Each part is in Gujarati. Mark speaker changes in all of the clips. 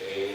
Speaker 1: Amen.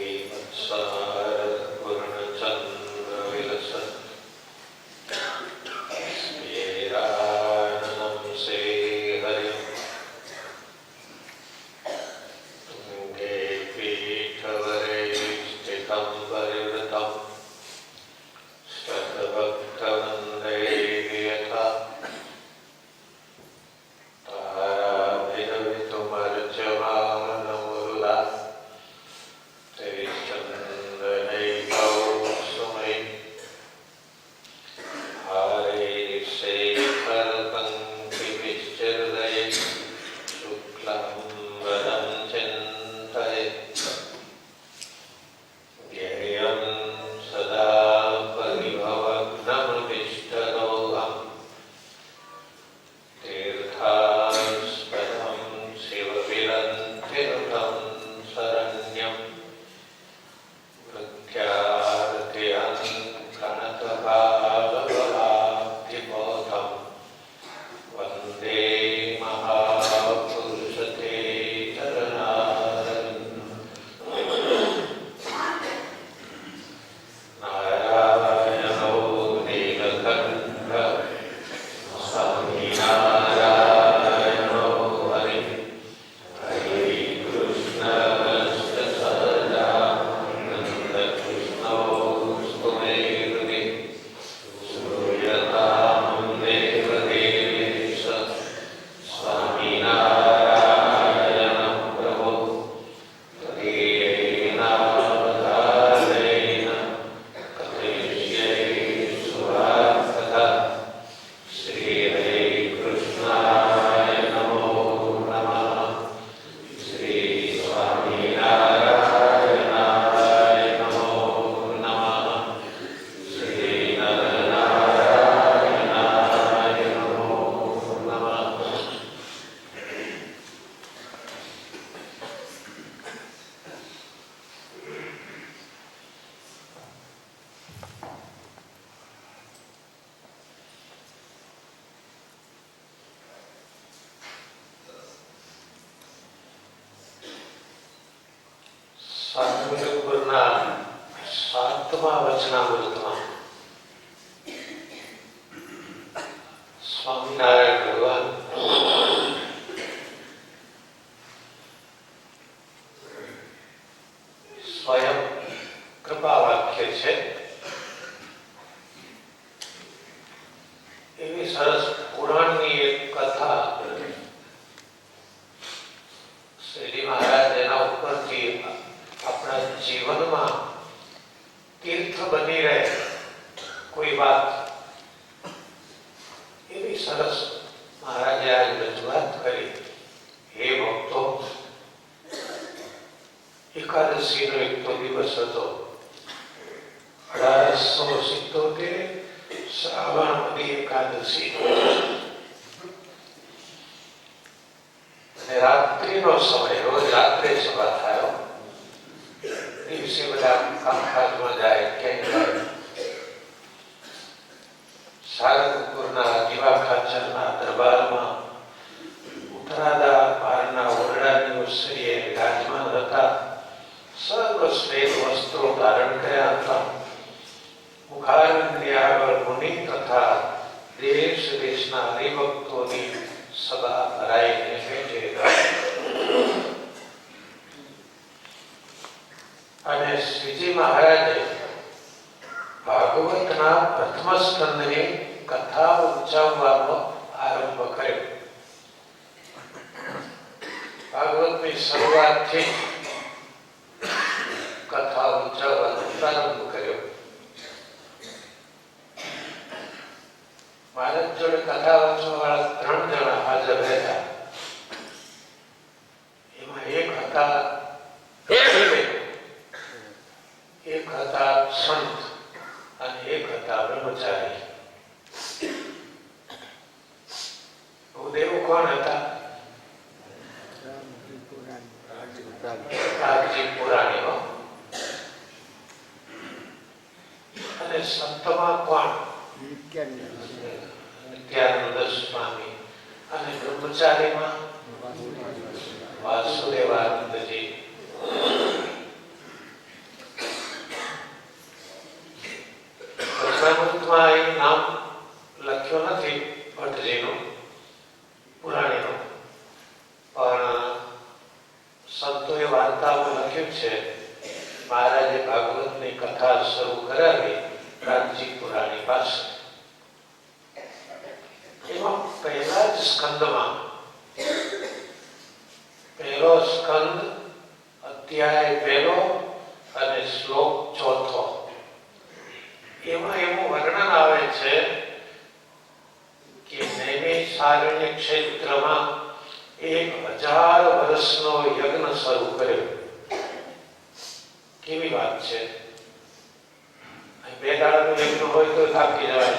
Speaker 1: સ્વામિનારાયણના સાતમા વચનામૃતમાં સ્વામિનારાયણ ભગવાન સ્વયં કૃપા વાક્ય છે એવી સરસ પુરાણની એક કથા શ્રીજી મહારાજ એના ઉપરથી આપણા જીવનમાં તીર્થ બની રહે કોઈ વાત એવી સરસ મહારાજે આજ રજૂઆત કરી હે ભક્તો એકાદશીનો એક તો દિવસ હતો. અઢારસો સિત્તોતેર શ્રાવણ વદી એકાદશી અને રાત્રિનો સમય, રોજ રાત્રે સભા થયો દિવસે બધા કામકાજમાં જાય. શ્વેત વસ્ત્રો ધારણ કર્યા હતા. આગળ મુનિ તથા દેશ દેશના હરિભક્તોની સભા ભરાઈને બેઠે અને શ્રીજી મહારાજે ભાગવતના પ્રથમ સ્કંદની કથા ઉચ્ચાવવાનો આરંભ કર્યો. ભાગવતની શરૂઆતથી કથા ઉચ્ચારવાનો પ્રારંભ કર્યો. મહારાજ જોડે કથા વાંચવા વાળા ત્રણ જણા હાજર રહ્યા એમાં એક હતા એક હતા સંત અને એક હતા બ્રહ્મચારી. ભૂદેવ કોણ હતા? પુરાણીઓ અને સંતમાં પણ નિત્યાનંદ સ્વામી. અને બ્રહ્મચારીમાં? વાસુદેવાનંદજી પ્રશ્નામૃતમાં એ નામ લખ્યો નથી, ભટ્ટજીનું, પુરાણીનું. પણ સંતોએ વાર્તાઓ લખ્યું છે, મહારાજે ભાગવતની કથા શરૂ કરાવી રામજી પુરાણી પાસે એમાં પહેલા જ સ્કંદમાં પહેલો સ્કંદ અધ્યાય પહેલો અને શ્લોક ચોથો એમાં એવું વર્ણન આવે છે કે નૈમિષારણ્ય ક્ષેત્રમાં એક હજાર વર્ષનો યજ્ઞ શરૂ કર્યો કેવી વાત છે બે દાડાનો હોય તો થાકી જવાય.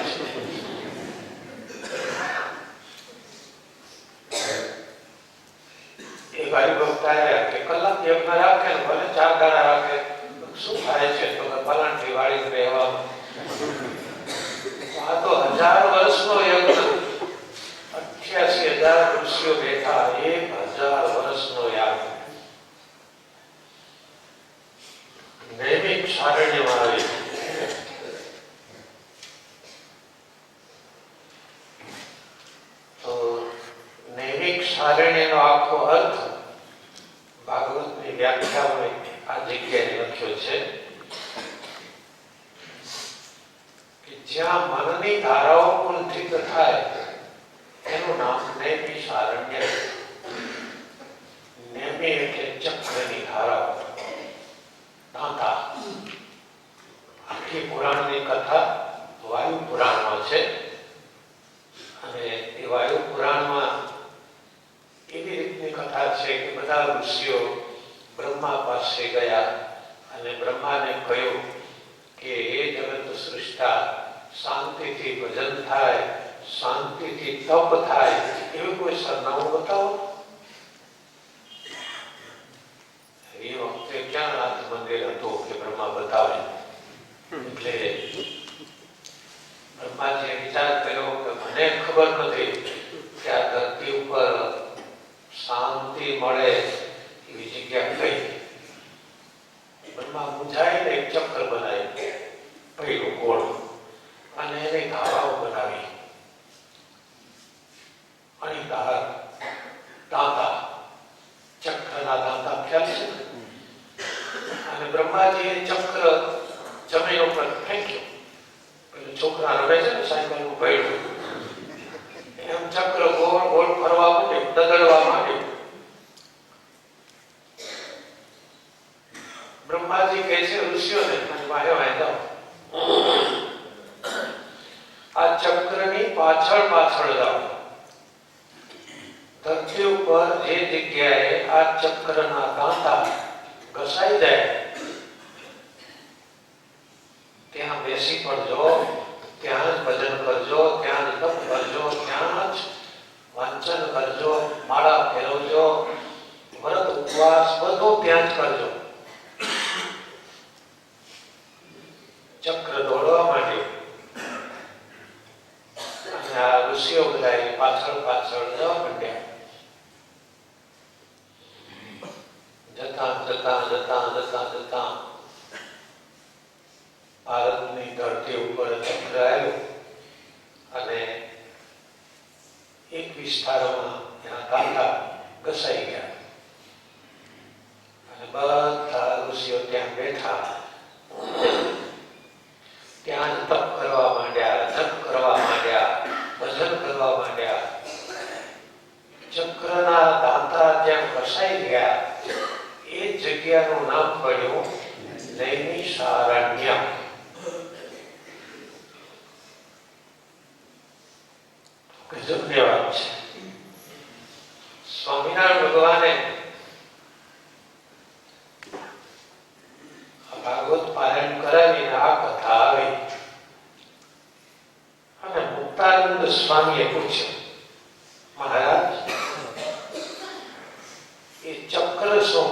Speaker 1: હજાર વર્ષનો યજ્ઞ અઠ્યાસી હજાર ઋષિઓ એક હજાર વર્ષનો યાદ. નૈમિક સારણ્યમાં આવી તો સારણ્યનો આખો અર્થ ભાગવતની વ્યાખ્યામાં આ જગ્યાએ લખ્યો છે કે જ્યાં મનની ધારાઓ કુંઠિત થાય, એનું નામ નૈમિ સારણ્ય નૈમિ એટલે ચક્રની ધારાઓ. દાંતા આખી પુરાણની કથા વાયુ પુરાણમાં છે. અને એ વાયુ પુરાણમાં કથા છે કે બધા ઋષિઓ બ્રહ્મા પાસે ગયા અને બ્રહ્માને કહ્યું કે એ જગત સૃષ્ટા, શાંતિથી ભજન થાય, શાંતિથી તપ થાય, એવું કોઈ સરનામું બતાવો? એ વખતે ક્યાં નાથ મંદિર હતું કે બ્રહ્મા બતાવે એટલે બ્રહ્માજીએ વિચાર કર્યો કે મને ખબર નથી કે આ ધરતી ઉપર શાંતિ મળે એવી જગ્યા કઈ બ્રહ્મા મૂંઝાઈને એક ચક્ર બનાવી પહેલું ગોળ અને એને ધારાઓ બનાવી અણીદાર દાંતા ચક્રના દાંતા ખ્યાલ છે ને? અને બ્રહ્માજીએ ચક્ર જમીન ઉપર ફેંક્યું પેલું છોકરા રમે છે ને સાયકલનું ભેડું એમ ચક્ર ગોળ ગોળ ફરવા માંડ્યું દગડવા માંડ્યું બ્રહ્માજી કહે છે ઋષિઓને અને વાહે વાહે જાઓ આ ચક્રની પાછળ પાછળ જાઓ ધરતી ઉપર જે જગ્યાએ આ ચક્રના દાંતા ઘસાઈ જાય ત્યાં બેસી પડજો ત્યાં જ ભજન કરજો ત્યાં જ તપ કરજો ત્યાં જ વાંચન કરજો માળા ફેરવજો વ્રત ઉપવાસ બધું ત્યાં જ કરજો ચક્ર દોડવા માંડ્યું અને આ ઋષિઓ બધા પાછળ પાછળ જવા માંડ્યા જતા જતા જતા જતા જતા ભારતની ધરતી ઉપર ચક્ર અને એક વિસ્તારમાં ત્યાં કાંટા ઘસાઈ ગયા. અને બધા ઋષિઓ ત્યાં બેઠા. ત્યાં તપ કરવા માંડ્યા જપ કરવા માંડ્યા ભજન કરવા માંડ્યા ચક્રના દાંતા જ્યાં ફસાઈ ગયા એ જગ્યાનું નામ પડ્યું નૈમિષારણ્ય ગજબની વાત છે સ્વામિનારાયણ ભગવાને આ ભાગવત પારાયણ કરાવીને આ કથા આવી અને મુક્તાનંદ સ્વામીએ પૂછ્યું મહારાજ એ ચક્ર શું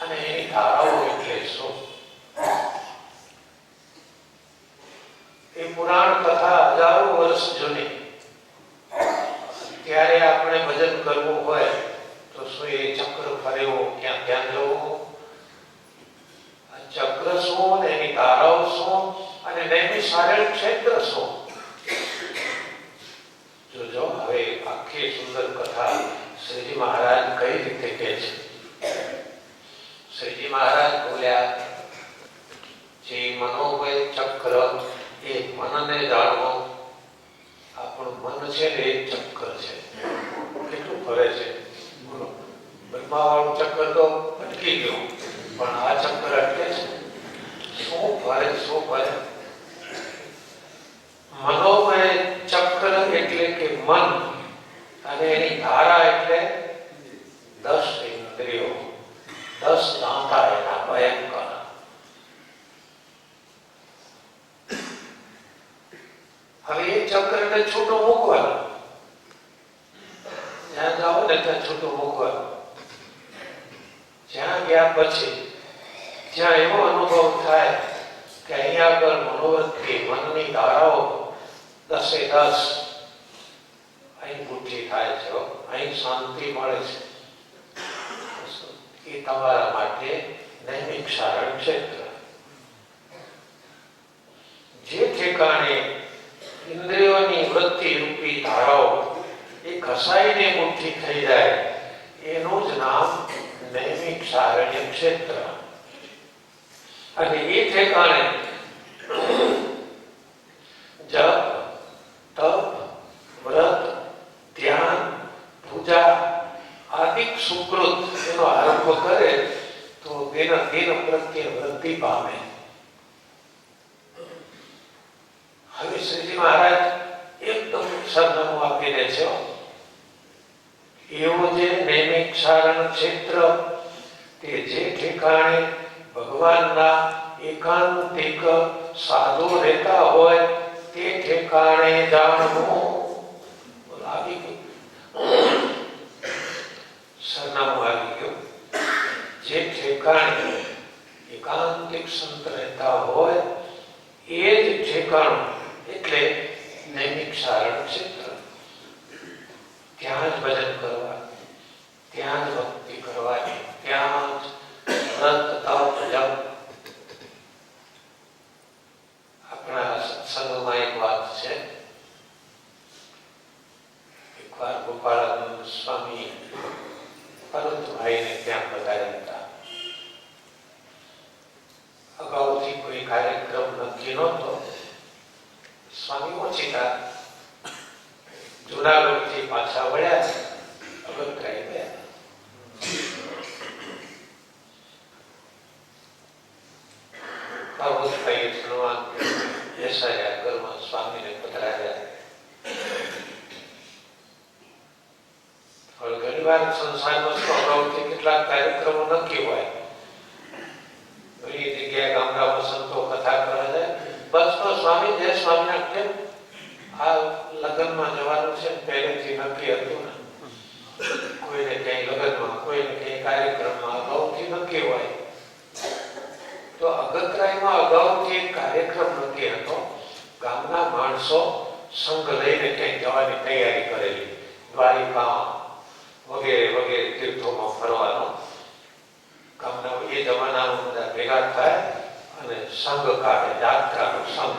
Speaker 1: અને એની ધારાઓ એટલે શું એ પુરાણ કથા હજારો વર્ષ જૂની ત્યારે આપણે ભજન કરવું હોય તો શું એ ચક્ર ફરેવો ક્યાં ક્યાં જવું આ ચક્ર શું ને એની ધારાઓ શું અને નૈમિષારણ્ય ક્ષેત્ર શું જોજો હવે આખી સુંદર કથા શ્રીજી મહારાજ બ્રહ્માવાળું ચક્કર તો અટકી ગયું પણ આ ચક્કર અટકે છે શું ફરે શું ફરે મનોમય ચક્ર એટલે કે મન અને એની ધારા એટલે દસ ઇન્દ્રિયો દસ દાંતા એના ભયંકર હવે એ ચક્રને છૂટો મૂકવાનો જ્યાં જાઓ ને ત્યાં છૂટો મૂકવાનો જ્યાં ગયા પછી જ્યાં એવો અનુભવ થાય કે અહીંયા આગળ મનોવૃત્તિ, મનની ધારાઓ દસે દસ અહીં બુદ્ધિ થાય છે અહીં શાંતિ મળે છે. એ તમારા માટે નૈમિક સારણ ક્ષેત્ર. જે ઠેકાણે ઇન્દ્રિયોની વૃત્તિ રૂપી ધારાઓ એ ઘસાઈને મુઠ્ઠી થઈ જાય, એનું જ નામ નૈમિક સારણ્ય ક્ષેત્ર. અને એ ઠેકાણે જપ, તપ, વ્રત, ધ્યાન, પૂજા આદિક સુકૃત એનો કરે તો દિન વૃદ્ધિ પામે. હવે શ્રીજી મહારાજ એકદમ સરનામું આપી દે છે એવો જે નૈમિક સારણ ક્ષેત્ર તે જે ઠેકાણે ભગવાનના એકાંતિક સાધુ રહેતા હોય તે ઠેકાણે જાણવું બોલો, આવી ગયું સરનામું આવી ગયું જે ઠેકાણે એકાંતિક સંત રહેતા હોય એ જ ઠેકાણું એટલે નૈમિક સારણ ક્ષેત્ર ત્યાં જ ભજન કરવા ત્યાં જ ભક્તિ કરવાની ત્યાં જ વ્રત તપ જપ આપણા સત્સંગમાં એક વાત છે એકવાર ગોપાળાનંદ સ્વામી પર્વતભાઈને ત્યાં પધાર્યા હતા અગાઉથી કોઈ કાર્યક્રમ નક્કી નહોતો સ્વામી ઓછીતા જુનાગઢથી પાછા વળ્યા છે અગત્યાએ ગયા પર્વતભાઈએ સન્માન બેસાડ્યા ઘરમાં સ્વામીને પધરાવ્યા હવે ઘણી વાર સંસારમાં શું અગાઉથી કેટલાક કાર્યક્રમો નક્કી હોય ઘણી જગ્યાએ ગામડામાં સંતો કથા કરે છે બસ તો સ્વામી જય સ્વામિનારાયણ કેમ આ લગ્નમાં જવાનું છે ને પહેલેથી નક્કી હતું ને કોઈને ક્યાંય લગ્નમાં કોઈને ક્યાંય કાર્યક્રમમાં અગાઉથી નક્કી હોય તો અગતરાયમાં અગાઉથી એક કાર્યક્રમ નક્કી હતો ગામના માણસો સંઘ લઈને ક્યાંય જવાની તૈયારી કરેલી દ્વારિકા વગેરે વગેરે તીર્થોમાં ફરવાનો ગામના એ જમાનામાં બધા ભેગા થાય અને સંઘ કાઢે યાત્રાનો સંઘ.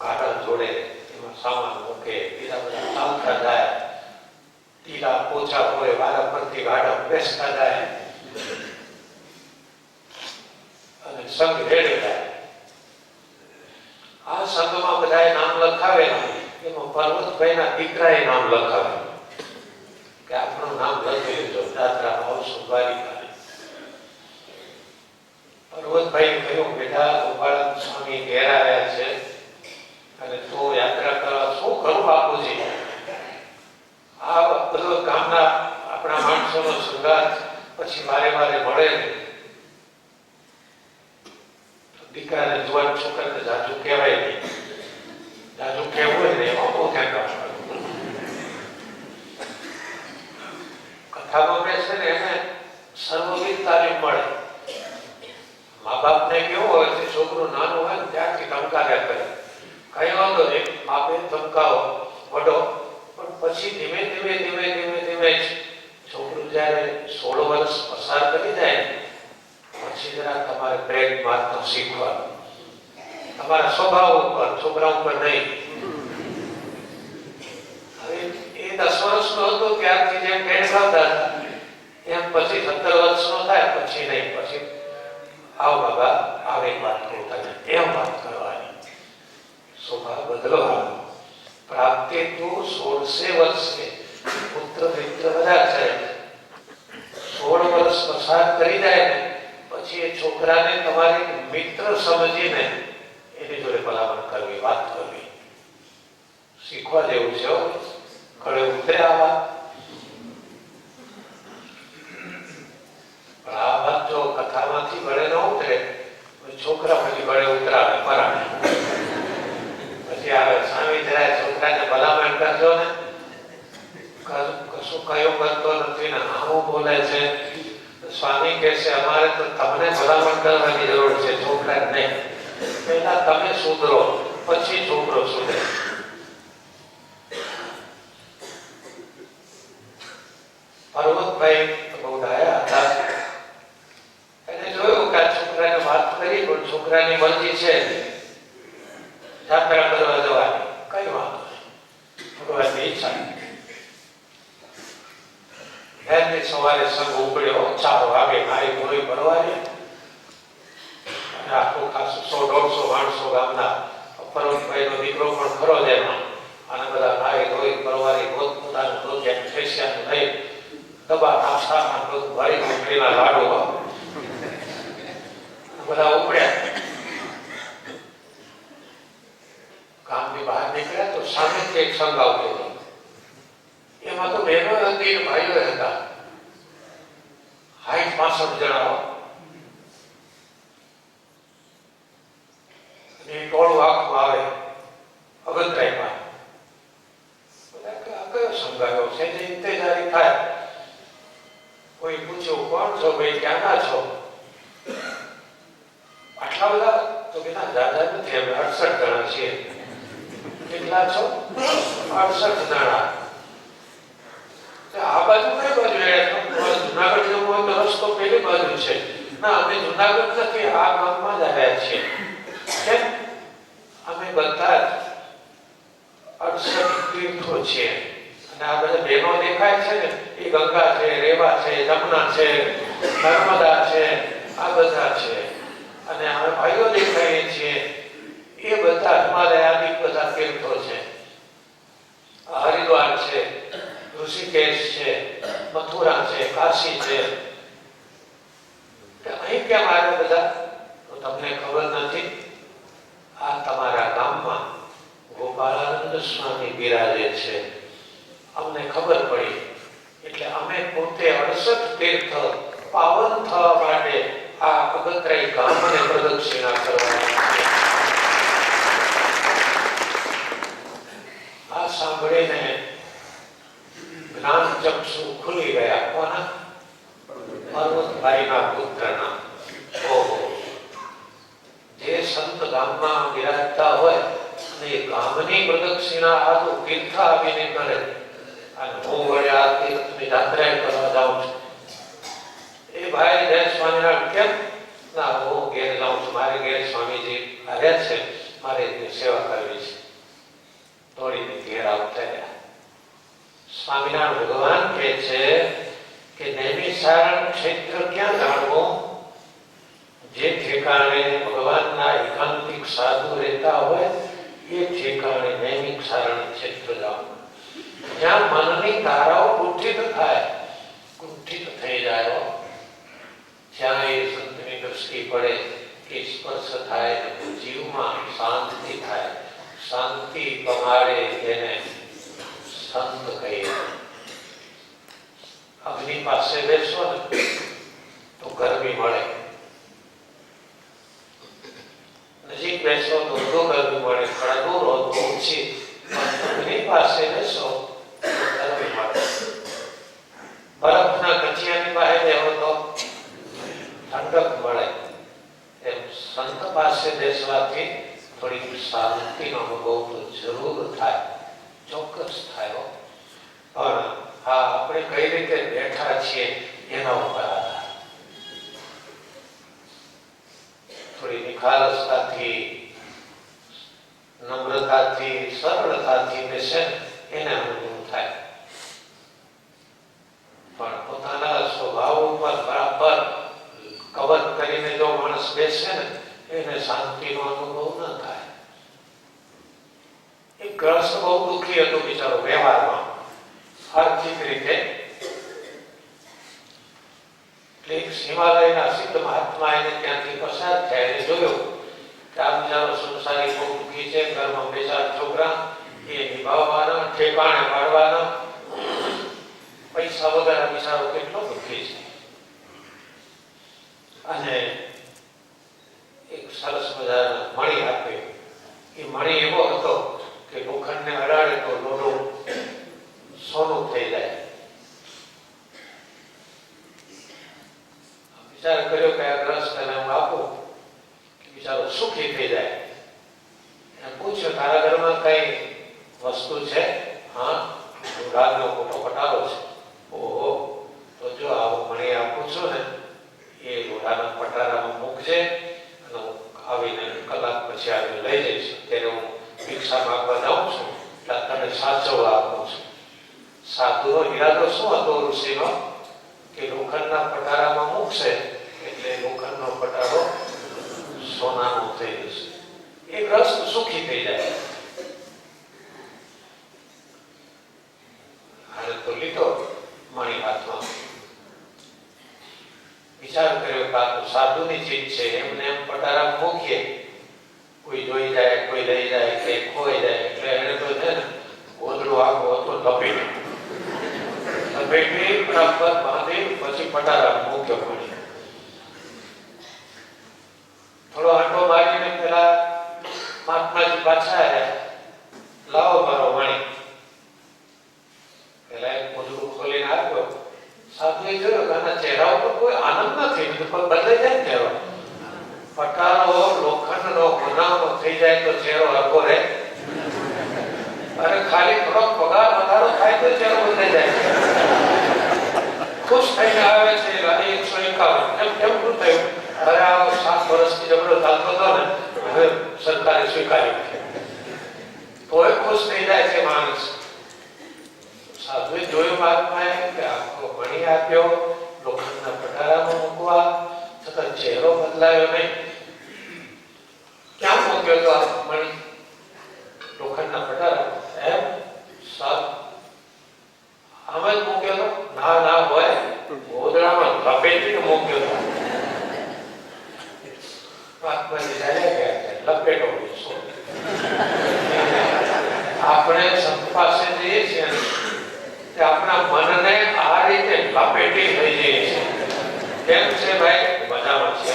Speaker 1: ગાડા જોડે એમાં સામાન મૂકે, બીજા બધા ચાલતા જાય. ટીલા પોછા હોય, વારા પરથી ગાડા બેસતા જાય. અને સંઘ રેડે જાય. આ સંઘમાં બધાએ નામ લખાવેલા. એમાં પર્વતભાઈના દીકરાએ નામ લખાવેલું. કે આપણું નામ લખી લેજો યાત્રામાં આવશું દ્વારિકા પર્વતભાઈ કહ્યું બેટા ગોપાલ સ્વામી ઘેર આવ્યા છે. અને તો યાત્રા કરવા શું કરું બાપુજી? આ બધો ગામના આપણા માણસોનો સંગાત પછી મારે મારે મળે દીકરાને જુવાન છોકરાને જાજુ કહેવાય નહીં. જાજુ કહેવું હોય ને એમાં બહુ ને, એને સર્વવિધ તાલીમ મળે. મા બાપને કેવું હોય છે છોકરો નાનો હોય ને ત્યારથી ધમકાવ્યા કરે. કઈ વાંધો નહીં. બાપે ધમકાવો વડો પણ પછી ધીમે ધીમે ધીમે ધીમે ધીમે જ છોકરું જ્યારે સોળ વર્ષ પસાર કરી જાય પછી જરા તમારે બ્રેક મારતા શીખવાનું. તમારા સ્વભાવ ઉપર, છોકરા ઉપર નહીં. હવે એ દસ વર્ષનો હતો, ત્યારથી જેમ હતા. એમ પછી સત્તર વર્ષનો થાય, પછી નહીં, પછી આવ બાબા આવે વાત કહું તને એમ વાત કરવાની સ્વભાવ બદલવાનો પ્રાપ્તિ તો સોળસે વર્ષે પુત્ર મિત્ર બધા છે વર્ષ પસાર કરી જાય ને પછી એ છોકરાને તમારે મિત્ર સમજીને એની જોડે ભલામણ કરવી વાત કરવી શીખવા જેવું છે. ગળે ઉતરે આ વાત પણ આ કથામાંથી ગળે ન ઉતરે છોકરા પછી ગળે ઉતરાવે પછી આવે છોકરાને કરતો સ્વામી કહે છે, અમારે તો તમને ભલામણ જરૂર છે છોકરા નહીં. પહેલા તમે સુધરો, પછી છોકરો સુધરે. પર્વતભાઈ તો બહુ ડાયા હતા એને જોયું કે આ છોકરાને વાત કરી પણ છોકરાની মাসব যারা ભાઈઓ છીએ એ બધા હિમાલયાની બધા તીર્થો છે. હરિદ્વાર છે, ઋષિકેશ છે, મથુરા છે, કાશી છે. અહીં કેમ આવ્યા બધા? તમને ખબર નથી. આ તમારા ગામમાં ગોપાળાનંદ સ્વામી બિરાજે છે. અમને ખબર પડી. એટલે અમે પોતે અડસઠ તીર્થ પાવન થવા માટે આ અગત્રાઈ ગામને પ્રદક્ષિણા કરવાની છે. આ સાંભળીને જ્ઞાન ચક્ષુ ખુલી ગયા કોના પર્વતભાઈના પુત્રના ઓહો જે સંત ગામમાં બિરાજતા હોય અને એ ગામની પ્રદક્ષિણા આ તો તીર્થ આવીને કરે અને હું વળી આ તીર્થની યાત્રા કરવા જાઉં છું એ ભાઈ, જય સ્વામિનારાયણ, કેમ? ના, હું ઘેર જાઉં છું. મારે ઘેર સ્વામીજી આવ્યા છે. મારે એમની સેવા કરવી છે. દોડીને ઘેર આવતા રહ્યા. સ્વામિનારાયણ ભગવાન કહે છે કે નૈમિષારણ ક્ષેત્ર ક્યાં જાણવું? જે ઠેકાણે ભગવાનના એકાંતિક સાધુ રહેતા હોય, એ ઠેકાણે નૈમિક સારણ ક્ષેત્ર જાઓ જ્યાં મનની ધારાઓ કુંઠિત થાય, કુંઠિત થઈ જાય. જ્યાં એ સંતની દ્રષ્ટિ પડે કે સ્પર્શ થાય જીવમાં શાંતિ થાય. શાંતિ પમાડે તેને સંત કહીએ અગ્નિ પાસે બેસો ને તો ગરમી મળે નજીક બેસો તો વધુ ગરમી મળે થોડા દૂર હો તો ઓછી પણ અગ્નિ પાસે બેસો તો ગરમી મળે બરફના કચિયાની પાસે બેહો તો ઠંડક મળે એમ સંત પાસે બેસવાથી થોડીક શાંતિનો અનુભવ તો જરૂર થાય ચોક્કસ થાય હો. પણ હા આપણે કઈ રીતે બેઠા છીએ એના ઉપર આધાર થોડી નિખાલસતાથી નમ્રતાથી સરળતાથી બેસે ને એને અનુભવ થાય પણ પોતાના સ્વભાવ ઉપર બરાબર કવર કરીને જો માણસ બેસે ને, એને શાંતિનો અનુભવ ન થાય. એક ગ્રસ્ત બહુ દુઃખી હતો બિચારો વ્યવહારમાં. આર્થિક રીતે. હિમાલયના સિદ્ધ મહાત્મા એને ત્યાંથી પસાર થયા એને જોયું કે આ બિચારો સંસારી બહુ દુઃખી છે, ઘરમાં બે ચાર છોકરા, એ નિભાવવાના, ઠેકાણે પાડવાના પૈસા વગર બિચારો કેટલો દુઃખી છે. અને એક સરસ મજાના મણી આપે એ મણી એવો હતો કે લોખંડને તો લોઢો સોનું થઈ જાય વિચાર કર્યો કે આ ગ્રસ્ત તને હું આપું બિચારો સુખી થઈ જાય પૂછ્યું તારા ઘરમાં કઈ વસ્તુ છે હા રાજનો મોટો પટારો છે ઓહો તો જો આવો મણી આપું છું ને એ લોઢાના પટારામાં મૂકજે અને હું આવીને કલાક પછી આવીને લઈ જઈશ ત્યારે હું ભિક્ષા માગવા જાઉં સાચવવા આપું સાધુનો ઈરાદો શું હતો ઋષિનો? કે લોખંડના પટારામાં મૂકશે એટલે લોખંડનો પટારો સોનાનો થઈ જશે. એ ગ્રસ્ત સુખી થઈ જાય. હાલ તો લીધો મણી હાથમાં. વિચાર કર્યો કે આ સાધુની ચીજ છે. એમને એમ પટારા મૂકીએ. કોઈ જોઈ જાય, કોઈ લઈ જાય, કે ખોઈ જાય એટલે એને તો છે ને ગોદડું આખું હતું લપેટ લપેટી બરાબર બાંધી પછી પટારા મૂક્યો મણી થોડો આંટો મારીને પેલા મહાત્માજી પાછા આવ્યા લાવો મારો મણી પેલા એક મોજડું ખોલીને આપ્યો સાધુએ જોયું કે આના ચહેરા ઉપર કોઈ આનંદ નથી તો કોઈ બદલાઈ જાય ને ચહેરો પટારો લોખંડનો બનાવનો થઈ જાય તો ચહેરો હરકો રહે અરે ખાલી થોડોક પગાર વધારો થાય તો ચહેરો બદલાઈ જાય ખુશ થઈને આવે છે અને એકસો એકાવન એમ કેમ શું થયું અરે આ સાત વર્ષથી જબરો ચાલતો હતો ને હવે સરકારે સ્વીકાર્યું તોય ખુશ થઈ જાય છે માણસ સાધુએ જોયું મહાત્માએ કે આખો મણી આપ્યો લોખંડના પટારામાં મૂકવા છતાં ચહેરો બદલાયો નહીં ક્યાં મૂક્યો તો આ મણી લોખંડના પટારા એમ સાત આમ જ મૂક્યો ના ના હોય ગોદડામાં લપેટીને મૂક્યો તો મહાત્માજી ચાલ્યા ગયા છે આપણે સંત પાસે જઈએ છીએ તે આપણા મનને આ રીતે લપેટી લઈ જઈએ છીએ. કેમ છે ભાઈ? મજામાં છે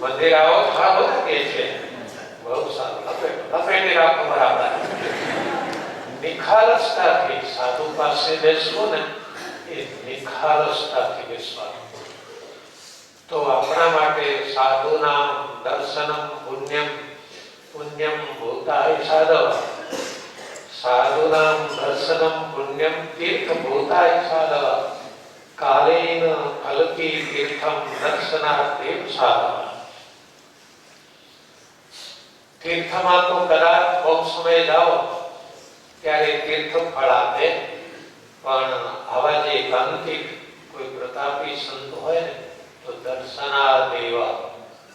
Speaker 1: મંદિર આવો હા બધા કે છે. બહુ સારું. લપેટ, લપેટી રાખો બરાબર નિખાલસતાથી સાધુ પાસે બેસવું ને એ નિખાલસતાથી બેસવાનું. તો આપણા માટે સાધુના દર્શનમ, પુણ્યમ પુણ્યમ ભૂતાય સાધવ. સાધુનામ દર્શનમ પુણ્યમ તીર્થ ભૂતાય સાધવ કાલેન ફલતી તીર્થમ દર્શનાર્થે સાધવ તીર્થમાં તો કદાચ બહુ સમય જાઓ ત્યારે તીર્થ ફળ આપે પણ આવા જે એકાંતિક કોઈ પ્રતાપી સંત હોય ને, તો દર્શના દેવા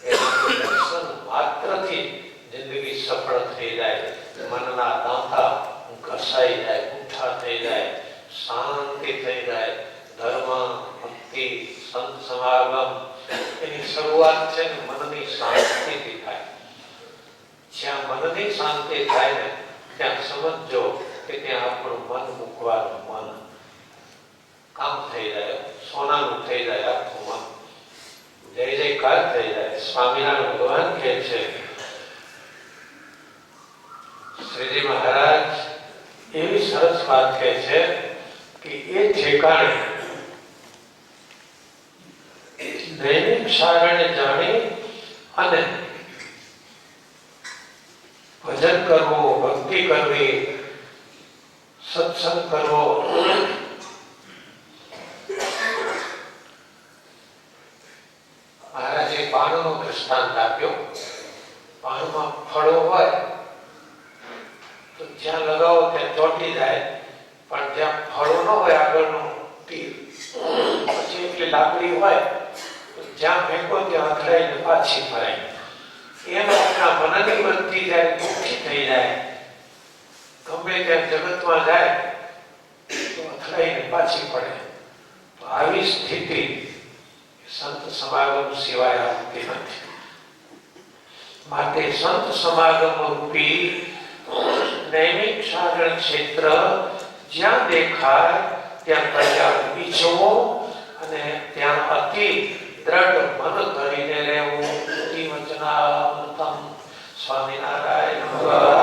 Speaker 1: દર્શન માત્રથી જિંદગી સફળ થઈ જાય. મનના દાંતા ઘસાઈ જાય ઉઠા થઈ જાય શાંતિ થઈ જાય ધર્મ ભક્તિ સંત સમાગમ એની શરૂઆત છે ને મનની શાંતિથી થાય જ્યાં મનની શાંતિ થાય ને ત્યાં સમજો કે ત્યાં આપણું મન મૂકવાનું મન કામ થઈ જાય સોનાનું થઈ જાય આખું મન જય જયકાર થઈ જાય સ્વામિનારાયણ ભગવાન કહે છે શ્રીજી મહારાજ એવી સરસ વાત કહે છે કે એ ઠેકાણે દૈનિક સારણે જાણી અને ભજન કરવું, ભક્તિ કરવી, સત્સંગ કરવો, મહારાજે પાનનો દ્રષ્ટાંત આપ્યો. પાનમાં ફળો હોય જ્યાં લગાવો ત્યાં ચોંટી જાય, પણ જ્યાં ફળો ન હોય આગળનું તીર, પછી એટલી લાકડી હોય, તો જ્યાં ફેંકો ત્યાં અથડાઈને પાછી ફરાય. એમ આપણા મનની વૃત્તિ જ્યારે દુઃખી થઈ જાય, ગમે ત્યાં જગતમાં જાય, તો અથડાઈને પાછી પડે. તો આવી સ્થિતિ સંત સમાગમ સિવાય આપતી નથી. માટે સંત સમાગમ રૂપી નૈમિક સાધન ક્ષેત્ર જ્યાં દેખાય, ત્યાં પ્રચાર બીજવો અને ત્યાં અતિ દ્રઢ મન કરીને રહેવું. વચનામૃતમ સ્વામિનારાયણ ભગવાન.